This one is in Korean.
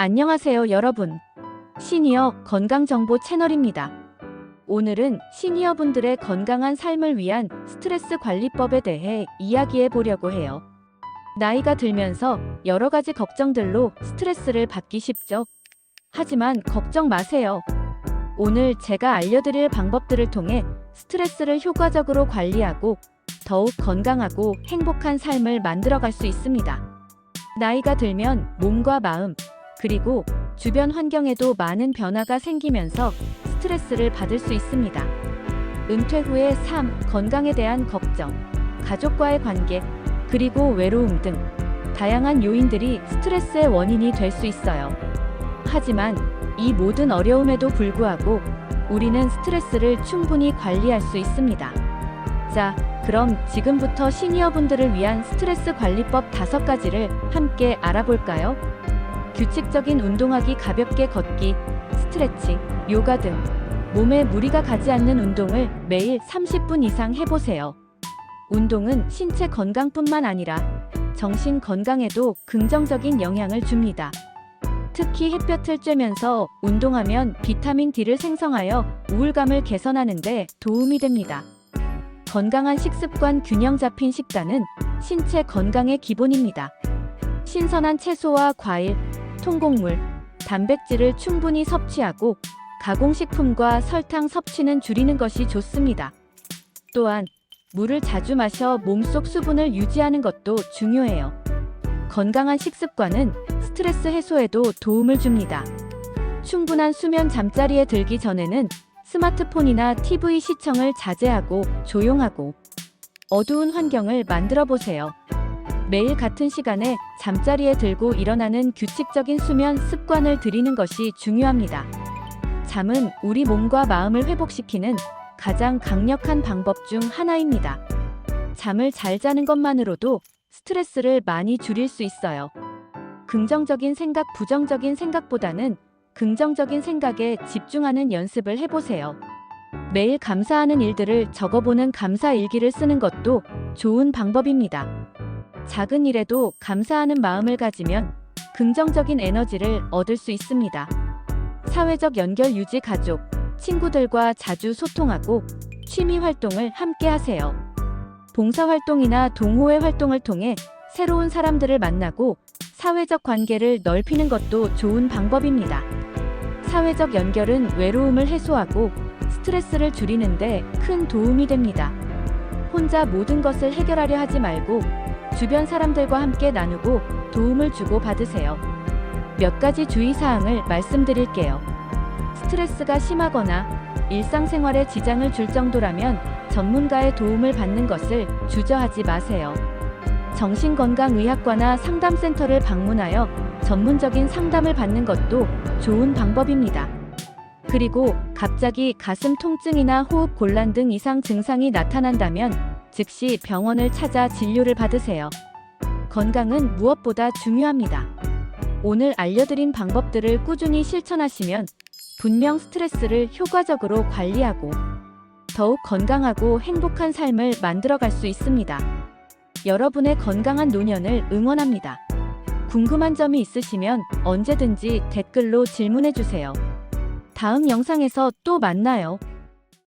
안녕하세요, 여러분. 시니어 건강정보 채널입니다. 오늘은 시니어분들의 건강한 삶을 위한 스트레스 관리법에 대해 이야기해 보려고 해요. 나이가 들면서 여러 가지 걱정들로 스트레스를 받기 쉽죠. 하지만 걱정 마세요. 오늘 제가 알려드릴 방법들을 통해 스트레스를 효과적으로 관리하고 더욱 건강하고 행복한 삶을 만들어갈 수 있습니다. 나이가 들면 몸과 마음, 그리고 주변 환경에도 많은 변화가 생기면서 스트레스를 받을 수 있습니다. 은퇴 후의 삶, 건강에 대한 걱정, 가족과의 관계, 그리고 외로움 등 다양한 요인들이 스트레스의 원인이 될 수 있어요. 하지만 이 모든 어려움에도 불구하고 우리는 스트레스를 충분히 관리할 수 있습니다. 자, 그럼 지금부터 시니어분들을 위한 스트레스 관리법 다섯 가지를 함께 알아볼까요? 규칙적인 운동하기, 가볍게 걷기, 스트레칭, 요가 등 몸에 무리가 가지 않는 운동을 매일 30분 이상 해보세요. 운동은 신체 건강뿐만 아니라 정신 건강에도 긍정적인 영향을 줍니다. 특히 햇볕을 쬐면서 운동하면 비타민 D를 생성하여 우울감을 개선하는데 도움이 됩니다. 건강한 식습관 균형 잡힌 식단은 신체 건강의 기본입니다. 신선한 채소와 과일, 통곡물, 단백질을 충분히 섭취하고 가공식품과 설탕 섭취는 줄이는 것이 좋습니다. 또한 물을 자주 마셔 몸속 수분을 유지하는 것도 중요해요. 건강한 식습관은 스트레스 해소에도 도움을 줍니다. 충분한 수면 잠자리에 들기 전에는 스마트폰이나 TV 시청을 자제하고 조용하고 어두운 환경을 만들어 보세요. 매일 같은 시간에 잠자리에 들고 일어나는 규칙적인 수면 습관을 들이는 것이 중요합니다. 잠은 우리 몸과 마음을 회복시키는 가장 강력한 방법 중 하나입니다. 잠을 잘 자는 것만으로도 스트레스를 많이 줄일 수 있어요. 긍정적인 생각, 부정적인 생각보다는 긍정적인 생각에 집중하는 연습을 해보세요. 매일 감사하는 일들을 적어보는 감사 일기를 쓰는 것도 좋은 방법입니다. 작은 일에도 감사하는 마음을 가지면 긍정적인 에너지를 얻을 수 있습니다. 사회적 연결 유지 가족, 친구들과 자주 소통하고 취미 활동을 함께 하세요. 봉사활동이나 동호회 활동을 통해 새로운 사람들을 만나고 사회적 관계를 넓히는 것도 좋은 방법입니다. 사회적 연결은 외로움을 해소하고 스트레스를 줄이는데 큰 도움이 됩니다. 혼자 모든 것을 해결하려 하지 말고 주변 사람들과 함께 나누고 도움을 주고 받으세요. 몇 가지 주의사항을 말씀드릴게요. 스트레스가 심하거나 일상생활에 지장을 줄 정도라면 전문가의 도움을 받는 것을 주저하지 마세요. 정신건강의학과나 상담센터를 방문하여 전문적인 상담을 받는 것도 좋은 방법입니다. 그리고 갑자기 가슴 통증이나 호흡 곤란 등 이상 증상이 나타난다면 즉시 병원을 찾아 진료를 받으세요. 건강은 무엇보다 중요합니다. 오늘 알려드린 방법들을 꾸준히 실천하시면 분명 스트레스를 효과적으로 관리하고 더욱 건강하고 행복한 삶을 만들어갈 수 있습니다. 여러분의 건강한 노년을 응원합니다. 궁금한 점이 있으시면 언제든지 댓글로 질문해 주세요. 다음 영상에서 또 만나요.